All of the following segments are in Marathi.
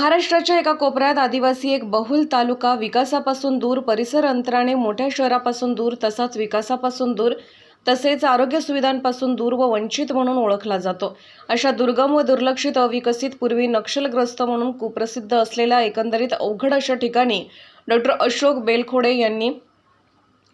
महाराष्ट्राच्या एका कोपऱ्यात आदिवासी एक बहुल तालुका विकासापासून दूर परिसर अंतराने मोठ्या शहरापासून दूर तसाच विकासापासून दूर तसेच आरोग्य सुविधांपासून दूर व वंचित म्हणून ओळखला जातो. अशा दुर्गम व दुर्लक्षित अविकसित पूर्वी नक्षलग्रस्त म्हणून कुप्रसिद्ध असलेल्या एकंदरीत अवघड अशा ठिकाणी डॉक्टर अशोक बेलखोडे यांनी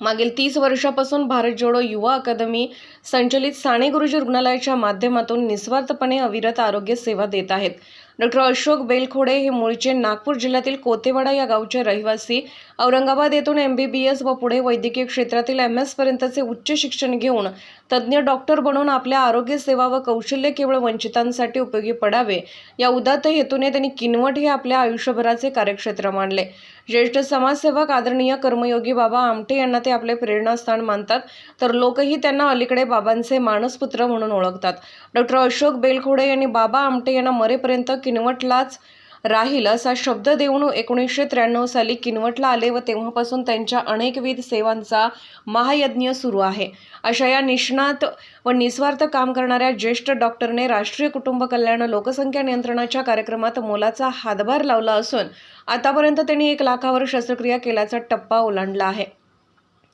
मागील तीस वर्षापासून भारत जोडो युवा अकादमी संचलित साने गुरुजी रुग्णालयाच्या माध्यमातून निस्वार्थपणे अविरत आरोग्य सेवा देत आहेत. डॉक्टर अशोक बेलखोडे हे मूळचे नागपूर जिल्ह्यातील कोतेवाडा या गावचे रहिवासी. औरंगाबाद येथून एम बी बी एस व पुढे वैद्यकीय क्षेत्रातील एम एस पर्यंतचे उच्च शिक्षण घेऊन तज्ज्ञ डॉक्टर बनून आपल्या आरोग्य सेवा व कौशल्य केवळ वंचितांसाठी उपयोगी पडावे. या उदात्त हेतूने त्यांनी किनवट हे आपल्या आयुष्यभराचे कार्यक्षेत्र मानले. ज्येष्ठ समाजसेवक आदरणीय कर्मयोगी बाबा आमटे यांना ते आपले प्रेरणास्थान मानतात. तर लोकही त्यांना अलीकडे बाबांचे मानसपुत्र म्हणून ओळखतात. डॉक्टर अशोक बेलखोडे यांनी बाबा आमटे यांना मरेपर्यंत किनवटलाच राहील असा शब्द देऊन एकोणीसशे त्र्याण्णव साली किनवटला आले व तेव्हापासून त्यांच्या अनेकविध सेवांचा महायज्ञ सुरू आहे. अशा या निष्णात व निस्वार्थ काम करणाऱ्या ज्येष्ठ डॉक्टरने राष्ट्रीय कुटुंब कल्याण लोकसंख्या नियंत्रणाच्या कार्यक्रमात मोलाचा हातभार लावला असून आतापर्यंत त्यांनी एक लाखावर शस्त्रक्रिया केल्याचा टप्पा ओलांडला आहे.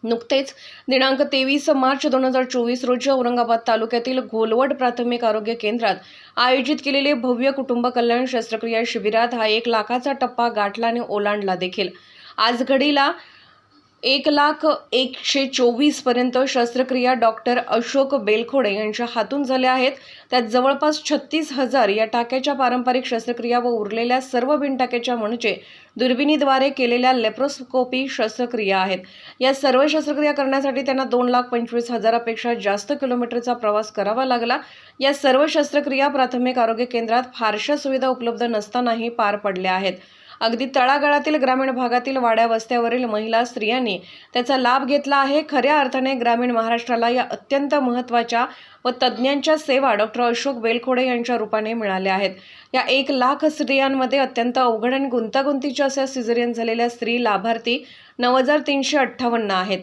नुकतेच दिनांक तेवीस मार्च दोन हजार चोवीस रोजी औरंगाबाद तालुक्यातील घोलवड प्राथमिक आरोग्य केंद्रात आयोजित केलेले भव्य कुटुंब कल्याण शस्त्रक्रिया शिबिरात हा एक लाखाचा टप्पा गाठला आणि ओलांडला देखील. आज घडीला एक लाख एकशे चोवीसपर्यंत शस्त्रक्रिया डॉक्टर अशोक बेलखोडे यांच्या हातून झाल्या आहेत. त्यात जवळपास छत्तीस हजार या टाक्याच्या पारंपरिक शस्त्रक्रिया व उरलेल्या सर्व बिनटाक्याच्या म्हणजे दुर्बिणीद्वारे केलेल्या लेप्रोस्कोपी शस्त्रक्रिया आहेत. या सर्व शस्त्रक्रिया करण्यासाठी त्यांना दोन लाख पंचवीस हजारापेक्षा जास्त किलोमीटरचा प्रवास करावा लागला. या सर्व शस्त्रक्रिया प्राथमिक आरोग्य केंद्रात फारशा सुविधा उपलब्ध नसतानाही पार पडल्या आहेत. अगदी तळागाळातील ग्रामीण भागातील वाड्या वस्त्यावरील महिला स्त्रियांनी त्याचा लाभ घेतला आहे. खऱ्या अर्थाने ग्रामीण महाराष्ट्राला या अत्यंत महत्त्वाच्या व तज्ज्ञांच्या सेवा डॉक्टर अशोक बेलखोडे यांच्या रूपाने मिळाल्या आहेत. या एक लाख स्त्रियांमध्ये अत्यंत अवघड आणि गुंतागुंतीच्या अशा सिझरियन झालेल्या स्त्री लाभार्थी नऊ हजार तीनशे अठ्ठावन्न आहेत.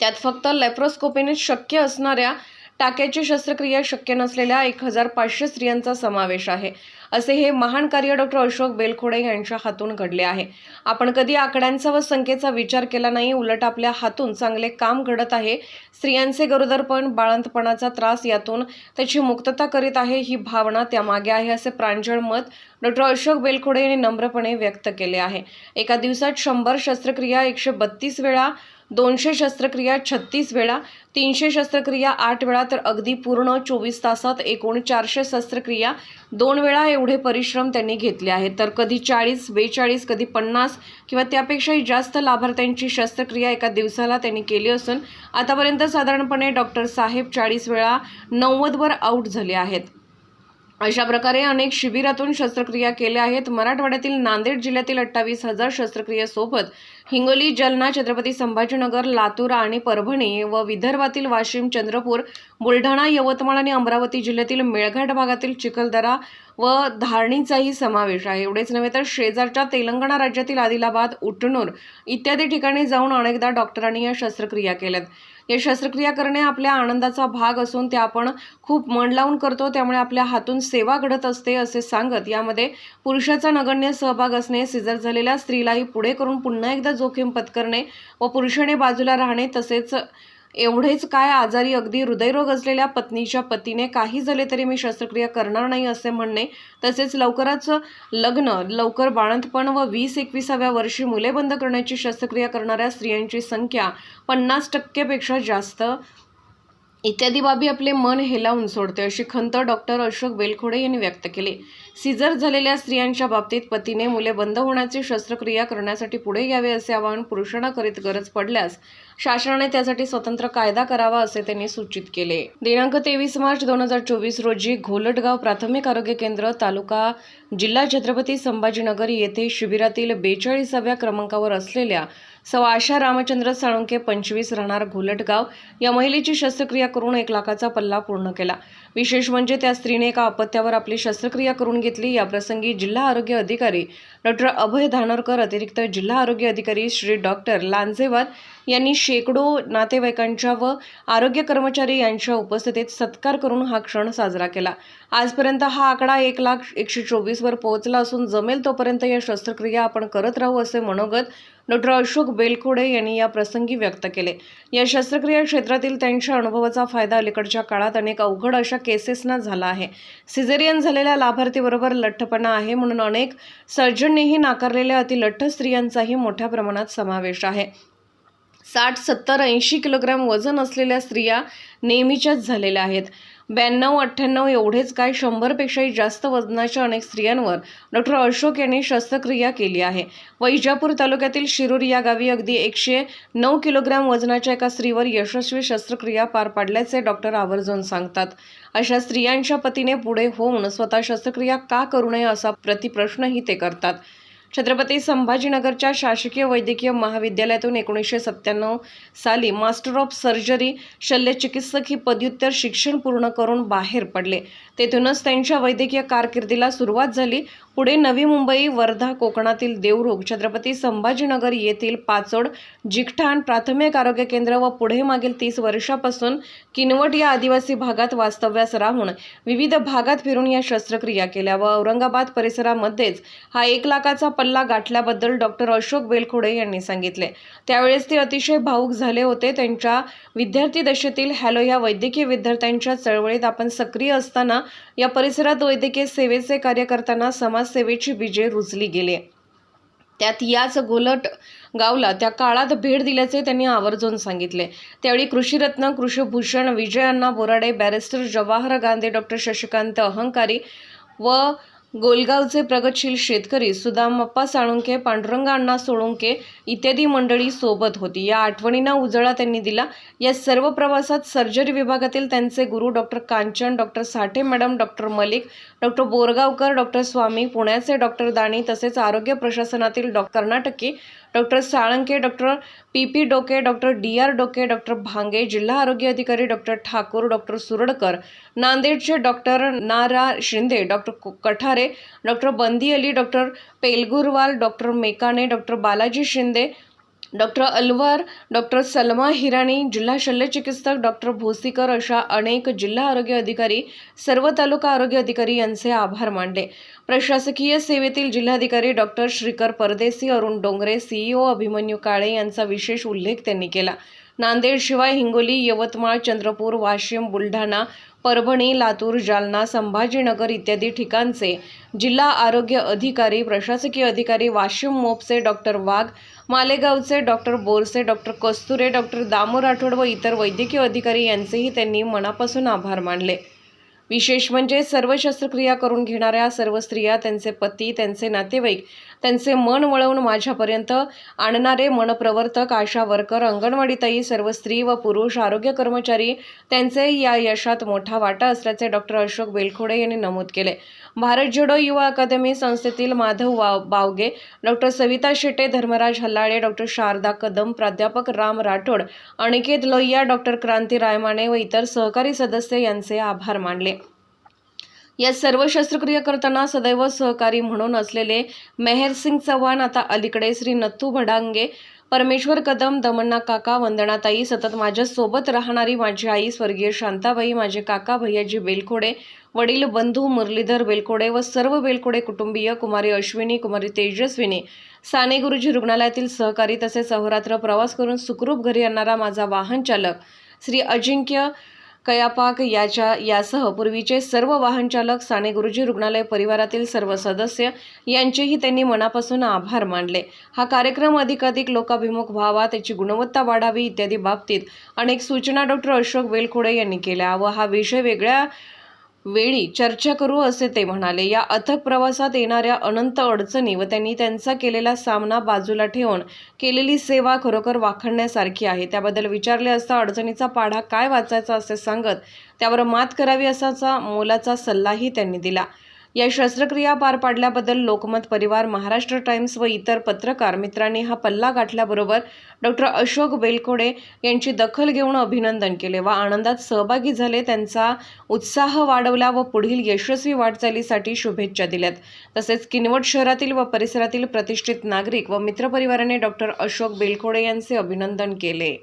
त्यात फक्त लेप्रोस्कोपीने शक्य असणाऱ्या टाक्याची शस्त्रक्रिया शक्य नसलेल्या एक हजार पाचशे स्त्रियांचा समावेश आहे. असे हे महान कार्य डॉक्टर अशोक बेलखोडे यांच्या हातून घडले आहे. आपण कधी आकड्यांचा व संख्येचा विचार केला नाही उलट आपल्या हातून चांगले काम घडत आहे. स्त्रियांचे गरोदरपण बाळंतपणाचा त्रास यातून त्याची मुक्तता करीत आहे ही भावना त्यामागे आहे असे प्रांजळ मत डॉक्टर अशोक बेलखोडे यांनी नम्रपणे व्यक्त केले आहे. एका दिवसात शंभर शस्त्रक्रिया एकशे बत्तीस वेळा दोनशे शस्त्रक्रिया छत्तीस वेळा तीनशे शस्त्रक्रिया आठ वेळा तर अगदी पूर्ण चोवीस तासात एकूण चारशे शस्त्रक्रिया दोन वेळा एवढे परिश्रम त्यांनी घेतले आहेत. तर कधी चाळीस बेचाळीस कधी पन्नास किंवा त्यापेक्षाही जास्त लाभार्थ्यांची शस्त्रक्रिया एका दिवसाला त्यांनी केली असून आतापर्यंत साधारणपणे डॉक्टर साहेब चाळीस वेळा नव्वदवर आऊट झाले आहेत. अशा प्रकारे अनेक शिबिरातून शस्त्रक्रिया केल्या आहेत. मराठवाड्यातील नांदेड जिल्ह्यातील अठ्ठावीस हजार शस्त्रक्रियेसोबत हिंगोली जालना छत्रपती संभाजीनगर लातूर आणि परभणी व विदर्भातील वाशिम चंद्रपूर बुलढाणा यवतमाळ आणि अमरावती जिल्ह्यातील मेळघाट भागातील चिखलदरा व धारणीचाही समावेश आहे. एवढेच नव्हे तर शेजारच्या तेलंगणा राज्यातील आदिलाबाद उटनूर इत्यादी ठिकाणी जाऊन अनेकदा डॉक्टरांनी या शस्त्रक्रिया केल्यात. या शस्त्रक्रिया करणे आपल्या आनंदाचा भाग असून ते आपण खूप मन लावून करतो त्यामुळे आपल्या हातून सेवा घडत असते असे सांगत यामध्ये पुरुषाचा नगण्य सहभाग असणे सिजर झालेल्या स्त्रीलाही पुढे करून पुन्हा एकदा जोखीम पत्करणे व पुरुषाने बाजूला राहणे तसेच एवढेच काय आजारी अगदी हृदयरोग असलेल्या पत्नीच्या पतीने काही झाले तरी मी शस्त्रक्रिया करणार नाही असे म्हणणे तसेच लवकरच लग्न लवकर बाळंतपण व वीस एकविसाव्या वर्षी मुले बंद करण्याची शस्त्रक्रिया करणाऱ्या स्त्रियांची संख्या पन्नास टक्केपेक्षा जास्त इत्यादी बाबी आपले मन हेलावून सोडते अशी खंत डॉक्टर अशोक बेलखोडे यांनी व्यक्त केली. सिजर झालेल्या स्त्रियांच्या बाबतीत पतीने मुले बंद होण्याची शस्त्रक्रिया करण्यासाठी पुढे यावे असे आवाहन पुरुषांना करीत गरज पडल्यास शासनाने त्यासाठी स्वतंत्र कायदा करावा असे त्यांनी सूचित केले. दिनांक तेवीस मार्च दोन हजार चोवीस रोजी घोलटगाव प्राथमिक आरोग्य केंद्र तालुका जिल्हा छत्रपती संभाजीनगर येथे शिबिरातील बेचाळीसाव्या क्रमांकावर असलेल्या सौ आशा रामचंद्र साळुंके पंचवीस राहणार घोलटगाव. या महिलेची शस्त्रक्रिया करून एक लाखाचा पल्ला पूर्ण केला. विशेष म्हणजे त्या स्त्रीने एका अपत्यावर आपली शस्त्रक्रिया करून घेतली. याप्रसंगी जिल्हा आरोग्य अधिकारी डॉक्टर अभय धानोरकर अतिरिक्त जिल्हा आरोग्य अधिकारी श्री डॉक्टर लांजेवार यांनी शेकडो नातेवाईकांच्या व आरोग्य कर्मचारी यांच्या उपस्थितीत सत्कार करून हा क्षण साजरा केला. आजपर्यंत हा आकडा एक लाख एकशे चोवीसवर पोहोचला असून जमेल तोपर्यंत या शस्त्रक्रिया आपण करत राहू असे मनोगत डॉक्टर अशोक बेलखोडे यांनी या प्रसंगी व्यक्त केले. या शस्त्रक्रिया क्षेत्रातील त्यांच्या अनुभवाचा फायदा अलीकडच्या काळात अनेक अवघड अशा केसेसना झाला आहे. सिझेरियन झालेल्या लाभार्थीबरोबर लठ्ठपणा आहे म्हणून अनेक सर्जननेही नाकारलेल्या अतिलठ्ठ स्त्रियांचाही मोठ्या प्रमाणात समावेश आहे. साठ सत्तर ऐंशी किलोग्रॅम वजन असलेल्या स्त्रिया नेहमीच्याच झालेल्या आहेत. ब्याण्णव अठ्ठ्याण्णव एवढेच काय शंभरपेक्षाही जास्त वजनाच्या अनेक स्त्रियांवर डॉक्टर अशोक यांनी शस्त्रक्रिया केली आहे. वैजापूर तालुक्यातील शिरूर या गावी अगदी एकशे नऊ किलोग्रॅम वजनाच्या एका स्त्रीवर यशस्वी शस्त्रक्रिया पार पाडल्याचे डॉक्टर आवर्जून सांगतात. अशा स्त्रियांच्या पतीने पुढे होऊन स्वतः शस्त्रक्रिया का करू नये असा प्रतिप्रश्नही ते करतात. छत्रपती संभाजीनगरच्या शासकीय वैद्यकीय महाविद्यालयातून एकोणीसशे सत्त्याण्णव साली मास्टर ऑफ सर्जरी शल्यचिकित्सक ही पदव्युत्तर शिक्षण पूर्ण करून बाहेर पडले. तेथूनच त्यांच्या वैद्यकीय कारकिर्दीला सुरुवात झाली. पुढे नवी मुंबई वर्धा कोकणातील देवरुख छत्रपती संभाजीनगर येथील पाचोड जिकठाण प्राथमिक आरोग्य केंद्र व पुढे मागील तीस वर्षापासून किनवट या आदिवासी भागात वास्तव्यास राहून विविध भागात फिरून या शस्त्रक्रिया केल्या व औरंगाबाद परिसरामध्येच हा एक लाखाचा पल्ला गाठल्याबद्दल डॉक्टर अशोक बेलखोडे यांनी सांगितले. त्यावेळेस ते अतिशय भाऊक झाले होते. त्यांच्या विद्यार्थी दशेतील हॅलो या वैद्यकीय विद्यार्थ्यांच्या चळवळीत आपण सक्रिय असताना या परिसरात वैद्यकीय सेवेचे कार्य करताना समाजसेवेची बीजे रुजली गेले. त्यात याच गोलट गावला त्या काळात भेट दिल्याचे त्यांनी आवर्जून सांगितले. त्यावेळी कृषीरत्न कृषीभूषण विजय अण्णा बोराडे बॅरिस्टर जवाहर गांधी डॉक्टर शशिकांत अहंकारी व गोलगावचे प्रगतशील शेतकरी सुदामप्पा साळुंके पांडुरंग अण्णा सोळुंके इत्यादी मंडळी सोबत होती. या आठवणींना उजळा त्यांनी दिला. या सर्व प्रवासात सर्जरी विभागातील त्यांचे गुरु doctor Kanchan doctor Sathe madam doctor Malik doctor Borgaonkar doctor Swami पुण्याचे डॉक्टर दाणी तसेच आरोग्य प्रशासनातील डॉ. Karnataki doctor Salunke doctor P P Doke doctor D R Doke doctor Bhange जिल्हा आरोग्य अधिकारी डॉक्टर ठाकूर डॉक्टर सुरडकर नांदेडचे डॉक्टर नारा Shinde doctor Kathare doctor Bandi Ali doctor Pelgurwal doctor Mekane doctor Balaji Shinde doctor Alwar doctor Salma Hirani जिल्हा शल्यचिकित्सक डॉक्टर भोसीकर अशा अनेक जिल्हा आरोग्य अधिकारी सर्व तालुका आरोग्य अधिकारी यांचे आभार मानले. प्रशासकीय सेवेतील जिल्हाधिकारी डॉक्टर श्रीकर परदेसी अरुण डोंगरे सीईओ अभिमन्यू काळे यांचा विशेष उल्लेख त्यांनी केला. नांदेड शिवाय हिंगोली यवतमाळ चंद्रपूर वाशिम बुलढाणा परभणी लातूर जालना संभाजीनगर इत्यादी ठिकाणचे जिल्हा आरोग्य अधिकारी प्रशासकीय अधिकारी वाशिम मोपचे doctor Wagh मालेगावचे doctor Borse doctor Kasture doctor Damu Rathod व इतर वैद्यकीय अधिकारी यांचेही त्यांनी मनापासून आभार मानले. विशेष म्हणजे सर्व शस्त्रक्रिया करून घेणाऱ्या सर्व स्त्रिया त्यांचे पती त्यांचे नातेवाईक त्यांचे मन वळवून माझ्यापर्यंत आणणारे मनप्रवर्तक आशा वर्कर अंगणवाडीताई सर्व स्त्री व पुरुष आरोग्य कर्मचारी त्यांचे या यशात मोठा वाटा असल्याचे डॉक्टर अशोक बेलखोडे यांनी नमूद केले. भारत जोडो युवा अकादमी संस्थेतील माधव वाव बावगे डॉक्टर सविता शेटे धर्मराज हल्लाळे डॉक्टर शारदा कदम प्राध्यापक राम राठोड अनिकेत लोहिया डॉक्टर क्रांती रायमाने व इतर सहकारी सदस्य यांचे आभार मानले. या सर्व शस्त्रक्रिया करताना सदैव सहकारी म्हणून असलेले मेहरसिंग चव्हाण आता अलीकडे श्री नथू भडांगे परमेश्वर कदम दमण्णा काका वंदनाताई सतत माझ्यासोबत राहणारी माझी आई स्वर्गीय शांताबाई माझे काका भैयाजी बेलखोडे वडील बंधू मुरलीधर बेलखोडे व सर्व बेलखोडे कुटुंबीय कुमारी अश्विनी कुमारी तेजस्विनी साने गुरुजी रुग्णालयातील सहकारी तसेच अहोरात्र प्रवास करून सुखरूप घरी आणणारा माझा वाहन चालक श्री अजिंक्य कयापाक याच्या यासह पूर्वीचे सर्व वाहनचालक साने गुरुजी रुग्णालय परिवारातील सर्व सदस्य यांचेही त्यांनी मनापासून आभार मानले. हा कार्यक्रम अधिकाधिक लोकाभिमुख व्हावा त्याची गुणवत्ता वाढावी इत्यादी बाबतीत अनेक सूचना डॉक्टर अशोक बेलखोडे यांनी केल्या व हा विषय वेगळ्या वेळी चर्चा करू असे ते म्हणाले. या अथक प्रवासात येणाऱ्या अनंत अडचणी व त्यांनी त्यांचा केलेला सामना बाजूला ठेवून केलेली सेवा खरोखर वाखाणण्यासारखी आहे. त्याबद्दल विचारले असता अडचणीचा पाढा काय वाचायचा असे सांगत त्यावर मात करावी असाचा मोलाचा सल्लाही त्यांनी दिला. या शस्त्रक्रिया पार पाडल्याबद्दल लोकमत परिवार महाराष्ट्र टाइम्स व इतर पत्रकार मित्रांनी हा पल्ला गाठल्याबरोबर डॉक्टर अशोक बेलकोडे यांची दखल घेऊन अभिनंदन केले व आनंदात सहभागी झाले. त्यांचा उत्साह वाढवला व पुढील यशस्वी वाटचालीसाठी शुभेच्छा दिल्यात. तसेच किनवट शहरातील व परिसरातील प्रतिष्ठित नागरिक व मित्रपरिवाराने डॉक्टर अशोक बेलकोडे यांचे अभिनंदन केले.